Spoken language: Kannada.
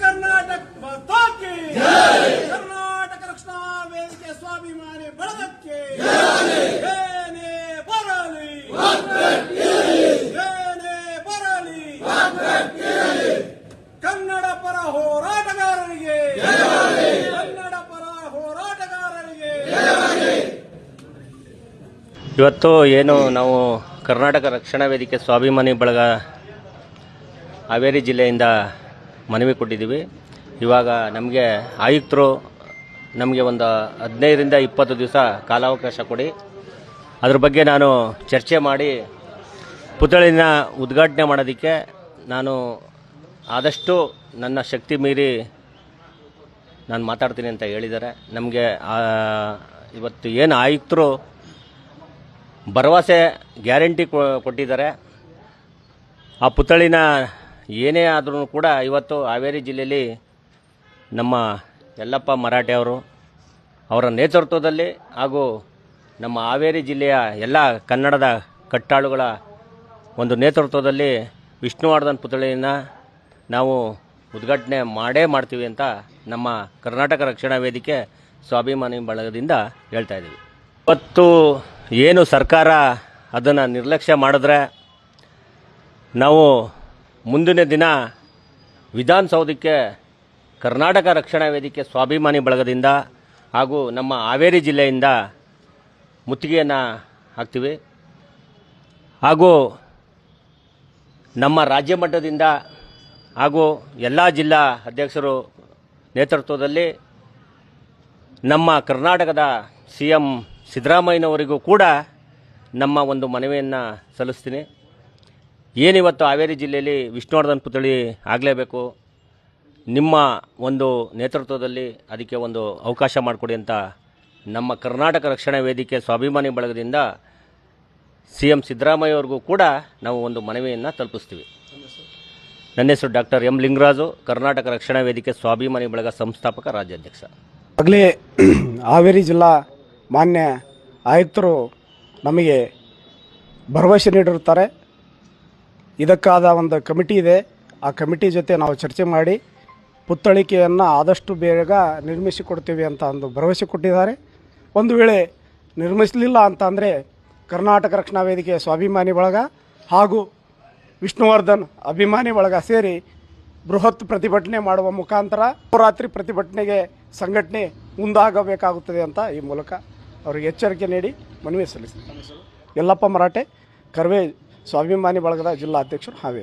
ಕರ್ನಾಟಕ ಕರ್ನಾಟಕ ರಕ್ಷಣಾ ವೇದಿಕೆ ಇವತ್ತು ಏನು ನಾವು ಕರ್ನಾಟಕ ರಕ್ಷಣಾ ವೇದಿಕೆ ಸ್ವಾಭಿಮಾನಿ ಬಳಗ ಹಾವೇರಿ ಜಿಲ್ಲೆಯಿಂದ ಮನವಿ ಕೊಟ್ಟಿದ್ದೀವಿ. ಇವಾಗ ನಮಗೆ ಆಯುಕ್ತರು ನಮಗೆ ಒಂದು ಹದಿನೈದರಿಂದ ಇಪ್ಪತ್ತು ದಿವಸ ಕಾಲಾವಕಾಶ ಕೊಡಿ. ಅದ್ರ ಬಗ್ಗೆ ನಾನು ಚರ್ಚೆ ಮಾಡಿ ಪುತ್ಥಳಿನ ಉದ್ಘಾಟನೆ ಮಾಡೋದಕ್ಕೆ ನಾನು ಆದಷ್ಟು ನನ್ನ ಶಕ್ತಿ ಮೀರಿ ನಾನು ಮಾತಾಡ್ತೀನಿ ಅಂತ ಹೇಳಿದ್ದಾರೆ. ನಮಗೆ ಇವತ್ತು ಏನು ಆಯುಕ್ತರು ಭರವಸೆ ಗ್ಯಾರಂಟಿ ಕೊಟ್ಟಿದ್ದಾರೆ. ಆ ಪುತ್ಥಳಿನ ಏನೇ ಆದ್ರೂ ಕೂಡ ಇವತ್ತು ಹಾವೇರಿ ಜಿಲ್ಲೆಯಲ್ಲಿ ನಮ್ಮ ಯಲ್ಲಪ್ಪ ಮರಾಠೆ ಅವರು ಅವರ ನೇತೃತ್ವದಲ್ಲಿ ಹಾಗೂ ನಮ್ಮ ಹಾವೇರಿ ಜಿಲ್ಲೆಯ ಎಲ್ಲ ಕನ್ನಡದ ಕಟ್ಟಾಳುಗಳ ಒಂದು ನೇತೃತ್ವದಲ್ಲಿ ವಿಷ್ಣುವರ್ಧನ್ ಪುತ್ಥಳಿಯನ್ನು ನಾವು ಉದ್ಘಾಟನೆ ಮಾಡೇ ಮಾಡ್ತೀವಿ ಅಂತ ನಮ್ಮ ಕರ್ನಾಟಕ ರಕ್ಷಣಾ ವೇದಿಕೆ ಸ್ವಾಭಿಮಾನಿ ಬಳಗದಿಂದ ಹೇಳ್ತಾ ಇದ್ದೀವಿ. ಇವತ್ತು ಏನು ಸರ್ಕಾರ ಅದನ್ನು ನಿರ್ಲಕ್ಷ್ಯ ಮಾಡಿದ್ರೆ ನಾವು ಮುಂದಿನ ದಿನ ವಿಧಾನಸೌಧಕ್ಕೆ ಕರ್ನಾಟಕ ರಕ್ಷಣಾ ವೇದಿಕೆ ಸ್ವಾಭಿಮಾನಿ ಬಳಗದಿಂದ ಹಾಗೂ ನಮ್ಮ ಹಾವೇರಿ ಜಿಲ್ಲೆಯಿಂದ ಮುತ್ತಿಗೆಯನ್ನು ಹಾಕ್ತೀವಿ. ಹಾಗೂ ನಮ್ಮ ರಾಜ್ಯ ಮಟ್ಟದಿಂದ ಹಾಗೂ ಎಲ್ಲ ಜಿಲ್ಲಾ ಅಧ್ಯಕ್ಷರು ನೇತೃತ್ವದಲ್ಲಿ ನಮ್ಮ ಕರ್ನಾಟಕದ ಸಿ ಎಂ ಸಿದ್ದರಾಮಯ್ಯನವರಿಗೂ ಕೂಡ ನಮ್ಮ ಒಂದು ಮನವಿಯನ್ನು ಸಲ್ಲಿಸ್ತೀನಿ. ಏನಿವತ್ತು ಹಾವೇರಿ ಜಿಲ್ಲೆಯಲ್ಲಿ ವಿಷ್ಣುವರ್ಧನ್ ಪುತ್ಥಳಿ ಆಗಲೇಬೇಕು? ನಿಮ್ಮ ಒಂದು ನೇತೃತ್ವದಲ್ಲಿ ಅದಕ್ಕೆ ಒಂದು ಅವಕಾಶ ಮಾಡಿಕೊಡಿ ಅಂತ ನಮ್ಮ ಕರ್ನಾಟಕ ರಕ್ಷಣಾ ವೇದಿಕೆ ಸ್ವಾಭಿಮಾನಿ ಬಳಗದಿಂದ ಸಿ ಎಂ ಸಿದ್ದರಾಮಯ್ಯವ್ರಿಗೂ ಕೂಡ ನಾವು ಒಂದು ಮನವಿಯನ್ನು ತಲುಪಿಸ್ತೀವಿ. ನನ್ನ ಹೆಸರು ಡಾಕ್ಟರ್ ಎಂ ಲಿಂಗರಾಜು, ಕರ್ನಾಟಕ ರಕ್ಷಣಾ ವೇದಿಕೆ ಸ್ವಾಭಿಮಾನಿ ಬಳಗ ಸಂಸ್ಥಾಪಕ ರಾಜ್ಯಾಧ್ಯಕ್ಷ. ಆಗಲೇ ಹಾವೇರಿ ಜಿಲ್ಲಾ ಮಾನ್ಯ ಆಯುಕ್ತರು ನಮಗೆ ಭರವಸೆ ನೀಡಿರುತ್ತಾರೆ. ಇದಕ್ಕಾದ ಒಂದು ಕಮಿಟಿ ಇದೆ. ಆ ಕಮಿಟಿ ಜೊತೆ ನಾವು ಚರ್ಚೆ ಮಾಡಿ ಪುತ್ಥಳಿಕೆಯನ್ನು ಆದಷ್ಟು ಬೇಗ ನಿರ್ಮಿಸಿಕೊಡ್ತೀವಿ ಅಂತ ಒಂದು ಭರವಸೆ ಕೊಟ್ಟಿದ್ದಾರೆ. ಒಂದು ವೇಳೆ ನಿರ್ಮಿಸಲಿಲ್ಲ ಅಂತ ಅಂದರೆ ಕರ್ನಾಟಕ ರಕ್ಷಣಾ ವೇದಿಕೆಯ ಸ್ವಾಭಿಮಾನಿ ಬಳಗ ಹಾಗೂ ವಿಷ್ಣುವರ್ಧನ್ ಅಭಿಮಾನಿ ಬಳಗ ಸೇರಿ ಬೃಹತ್ ಪ್ರತಿಭಟನೆ ಮಾಡುವ ಮುಖಾಂತರ ರಾತ್ರಿ ಪ್ರತಿಭಟನೆಗೆ ಸಂಘಟನೆ ಮುಂದಾಗಬೇಕಾಗುತ್ತದೆ ಅಂತ ಈ ಮೂಲಕ ಅವರಿಗೆ ಎಚ್ಚರಿಕೆ ನೀಡಿ ಮನವಿ ಸಲ್ಲಿಸಿದ್ದಾರೆ. ಯಲ್ಲಪ್ಪ ಮರಾಠೆ, ಕರ್ವೆ ಸ್ವಾಭಿಮಾನಿ ಬಳಗದ ಜಿಲ್ಲಾ ಅಧ್ಯಕ್ಷರು ಹಾವೇರಿ.